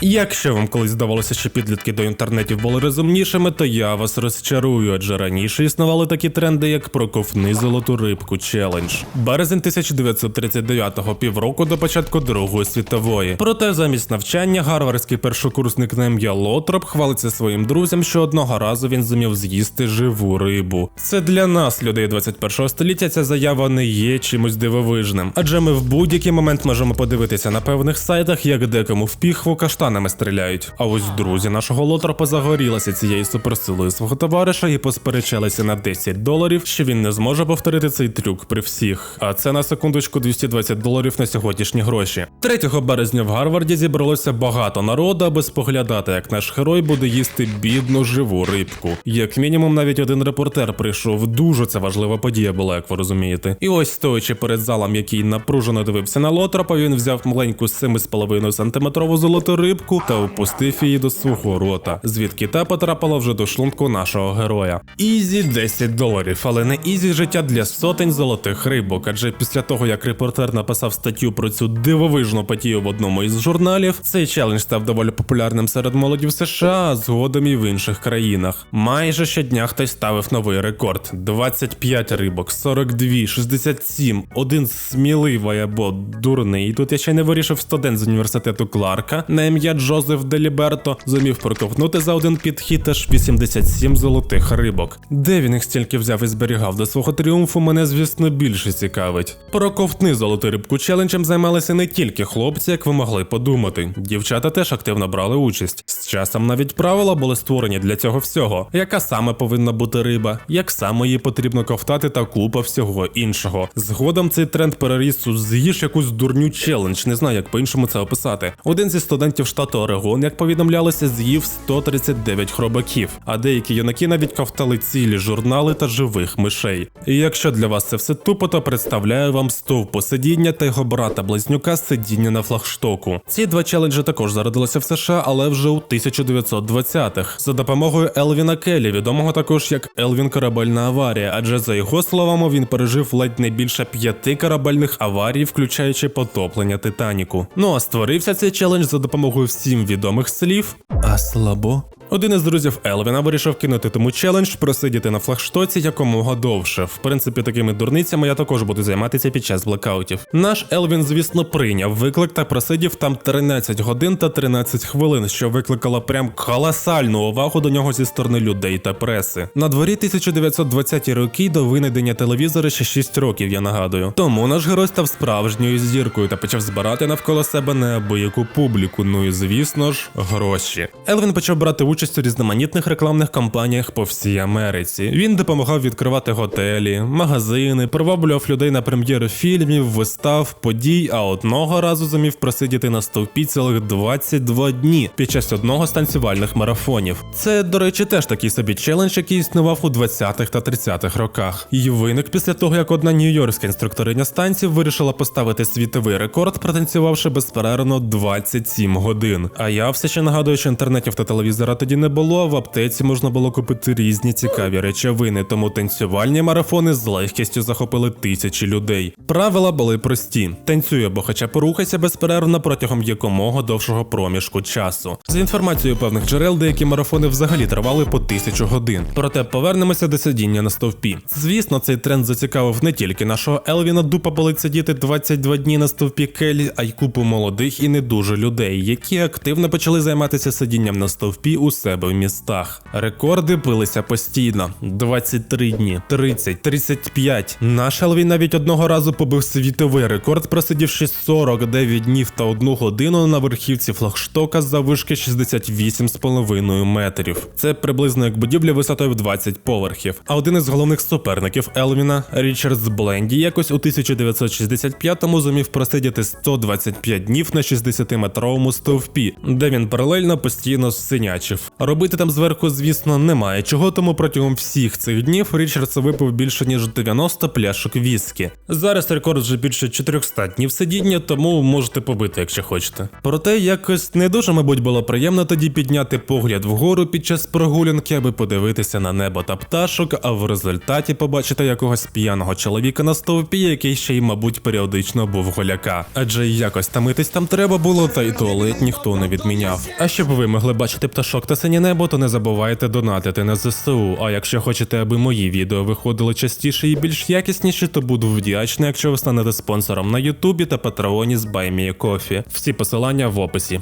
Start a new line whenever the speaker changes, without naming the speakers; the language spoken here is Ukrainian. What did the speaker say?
Якщо вам колись здавалося, що підлітки до інтернетів були розумнішими, то я вас розчарую, адже раніше існували такі тренди, як проковни золоту рибку челендж. Березень 1939-го, півроку до початку Другої світової. Проте замість навчання гарвардський першокурсник на ім'я Лотроп хвалиться своїм друзям, що одного разу він зумів з'їсти живу рибу. Це для нас, людей 21 століття, ця заява не є чимось дивовижним, адже ми в будь-який момент можемо подивитися на певних сайтах, як декому в піхву каштанами стріляють. А ось друзі нашого лотропа загорілися цією суперсилою свого товариша і посперечалися на 10 доларів, що він не зможе повторити цей трюк при всіх. А це на секундочку 220 доларів на сьогоднішні гроші. 3 березня в Гарварді зібралося багато народу, аби споглядати, як наш герой буде їсти бідну живу рибку. Як мінімум, навіть один репортер прийшов. Дуже це важлива подія була, як ви розумієте. І ось стоячи перед залом, який напружено дивився на лотропа, він взяв маленьку 7,5 сантиметрову золоту рибку та опустив її до свого рота, звідки та потрапила вже до шлунку нашого героя. Ізі 10 доларів, але не ізі життя для сотень золотих рибок. Адже після того, як репортер написав статтю про цю дивовижну подію в одному із журналів, цей челендж став доволі популярним серед молоді в США, а згодом і в інших країнах. Майже щодня хтось ставив новий рекорд: 25 рибок, 42, 67, один сміливий або дурний. Тут я ще не вирішив студент з університету Кларка на ім'я Джозеф Деліберто зумів проковтнути за один підхід аж 87 золотих рибок. Де він їх стільки взяв і зберігав до свого тріумфу, мене звісно більше цікавить. Проковтни золоту рибку челенджем займалися не тільки хлопці, як ви могли подумати. Дівчата теж активно брали участь. З часом навіть правила були створені для цього всього. Яка саме повинна бути риба, як саме її потрібно ковтати та купа всього іншого. Згодом цей тренд переріс у з'їж якусь дурню челендж, не знаю, як по-іншому це описати. Один зі студентів штату Орегон, як повідомлялося, з'їв 139 хробаків, а деякі юнаки навіть ковтали цілі журнали та живих мишей. І якщо для вас це все тупо, то представляю вам стовп посидіння та його брата близнюка сидіння на флагштоку. Ці два челенджі також зародилися в США, але вже у 1920-х за допомогою Елвіна Келлі, відомого також як Елвін Корабельна аварія, адже за його словами він пережив ледь не більше п'яти корабельних аварій, включаючи потоплення Титаніку. Ну а створився цей челендж за допомогою всім відомих слів. А слабо. Один із друзів Елвіна вирішив кинути тому челендж просидіти на флагштоці якомога довше. В принципі, такими дурницями я також буду займатися під час блекаутів. Наш Елвін, звісно, прийняв виклик та просидів там 13 годин та 13 хвилин, що викликало прям колосальну увагу до нього зі сторони людей та преси. На дворі 1920-ті роки до винайдення телевізора ще 6 років, я нагадую. Тому наш герой став справжньою зіркою та почав збирати навколо себе неабияку публіку. Ну і звісно ж, гроші. Елвін почав брати участь у різноманітних рекламних кампаніях по всій Америці. Він допомагав відкривати готелі, магазини, приваблював людей на прем'єри фільмів, вистав, подій. А одного разу зумів просидіти на стовпі цілих 22 дні під час одного з танцювальних марафонів. Це, до речі, теж такий собі челендж, який існував у 20-х та 30-х роках. І виник після того, як одна нью-йоркська інструкториня станців вирішила поставити світовий рекорд, протанцювавши безперервно 27 годин. А я все ще нагадую, що інтернетів та телевізора тоді не було. В аптеці можна було купити різні цікаві речовини, тому танцювальні марафони з легкістю захопили тисячі людей. Правила були прості: танцюй або хоча порухайся безперервно протягом якомога довшого проміжку часу. За інформацією певних джерел, деякі марафони взагалі тривали по тисячу годин. Проте повернемося до сидіння на стовпі. Звісно, цей тренд зацікавив не тільки нашого Елвіна, дупа болить сидіти 22 дні на стовпі Келі, а й купу молодих і не дуже людей, які активно почали займатися сидінням на стовпі у себе в містах. Рекорди билися постійно: 23 дні, 30, 35. Наш Елвін навіть одного разу побив світовий рекорд, просидівши 49 днів та 1 годину на верхівці флагштока за вишки 68,5 метрів. Це приблизно як будівля висотою в 20 поверхів. А один із головних суперників Елвіна, Річардс Бленді, якось у 1965-му зумів просидіти 125 днів на 60-метровому стовпі, де він паралельно постійно синячив. Робити там зверху, звісно, немає чого, тому протягом всіх цих днів Річардс випив більше ніж 90 пляшок віскі. Зараз рекорд вже більше 400 днів сидіння, тому можете побити, якщо хочете. Проте якось не дуже, мабуть, було приємно тоді підняти погляд вгору під час прогулянки, аби подивитися на небо та пташок, а в результаті побачити якогось п'яного чоловіка на стовпі, який ще й, мабуть, періодично був голяка. Адже якось тамитись там треба було, та й туалетні ніхто не відміняв. А щоб ви могли бачити пташок та синє небо, то не забувайте донатити на ЗСУ. А якщо хочете, аби мої відео виходили частіше і більш якісніше, то буду вдячний, якщо ви станете спонсором на Ютубі та Патреоні з BuyMeACoffee. Всі посилання в описі.